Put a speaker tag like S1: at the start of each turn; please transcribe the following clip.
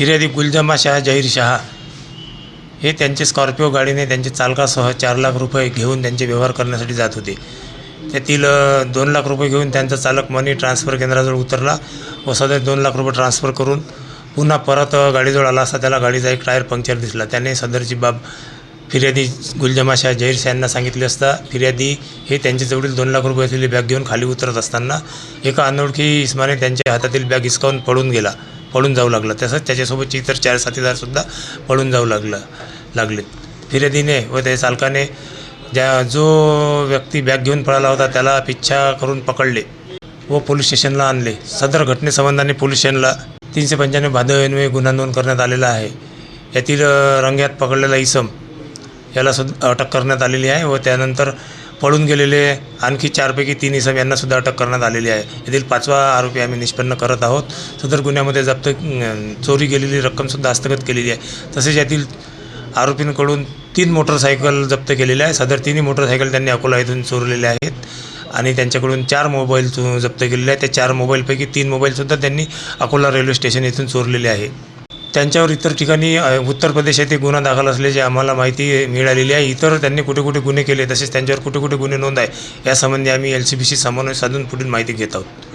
S1: फिर्यादी गुलजमा शाह जहीर शहा हे त्यांचे स्कॉर्पिओ गाडीने त्यांच्या चालकासह चार लाख रुपये घेऊन त्यांचे व्यवहार करण्यासाठी जात होते. त्यातील दोन लाख रुपये घेऊन त्यांचा चालक मनी ट्रान्सफर केंद्राजवळ उतरला व सदर दोन लाख रुपये ट्रान्सफर करून पुन्हा परत गाडीजवळ आला असता त्याला गाडीचा एक टायर पंक्चर दिसला. त्याने सदरची बाब फिर्यादी गुलजमा शाह जहीर शाह यांना सांगितले असता फिर्यादी हे त्यांच्याजवळील दोन लाख रुपये असलेली बॅग घेऊन खाली उतरत असताना एका अनोळखी इस्माने त्यांच्या हातातील बॅग हिसकावून पळून गेला. पळून जाऊ लागला. तसंच त्याच्यासोबतचे इतर चार साथीदारसुद्धा पळून जाऊ लागला लागले फिर्यादीने व त्या चालकाने ज्या जो व्यक्ती बॅग घेऊन पळाला होता त्याला पिच्छा करून पकडले व पोलीस स्टेशनला आणले. सदर घटनेसंबंधाने पोलीस स्टेशनला तीनशे पंच्याण्णव भादव्यान्वये गुन्हा नोंद करण्यात आलेला आहे. यातील रंग्यात पकडलेला इसम याला सुद्धा अटक करण्यात आलेली आहे व त्यानंतर पळून गेलेले आणखी चारपैकी तीन इसम यांनासुद्धा अटक करण्यात आलेली आहे. येथील पाचवा आरोपी आम्ही निष्पन्न करत आहोत. सदर गुन्ह्यामध्ये जप्त चोरी गेलेली रक्कमसुद्धा हस्तगत केलेली आहे. तसेच यातील आरोपींकडून तीन मोटरसायकल जप्त केलेल्या आहे. सदर तिन्ही मोटरसायकल त्यांनी अकोला येथून चोरलेल्या आहेत आणि त्यांच्याकडून चार मोबाईल जप्त केलेले आहेत. त्या चार मोबाईलपैकी तीन मोबाईलसुद्धा त्यांनी अकोला रेल्वे स्टेशन येथून चोरलेले आहे त्यांच्यावर इतर ठिकाणी उत्तर प्रदेश येथे गुन्हा दाखल असल्याची आम्हाला माहिती मिळालेली आहे. इतर त्यांनी कुठे कुठे गुन्हे केले तसेच त्यांच्यावर कुठे कुठे गुन्हे नोंद आहे यासंबंधी आम्ही एल सी बीशी समन्वय साधून पुढील माहिती घेत आहोत.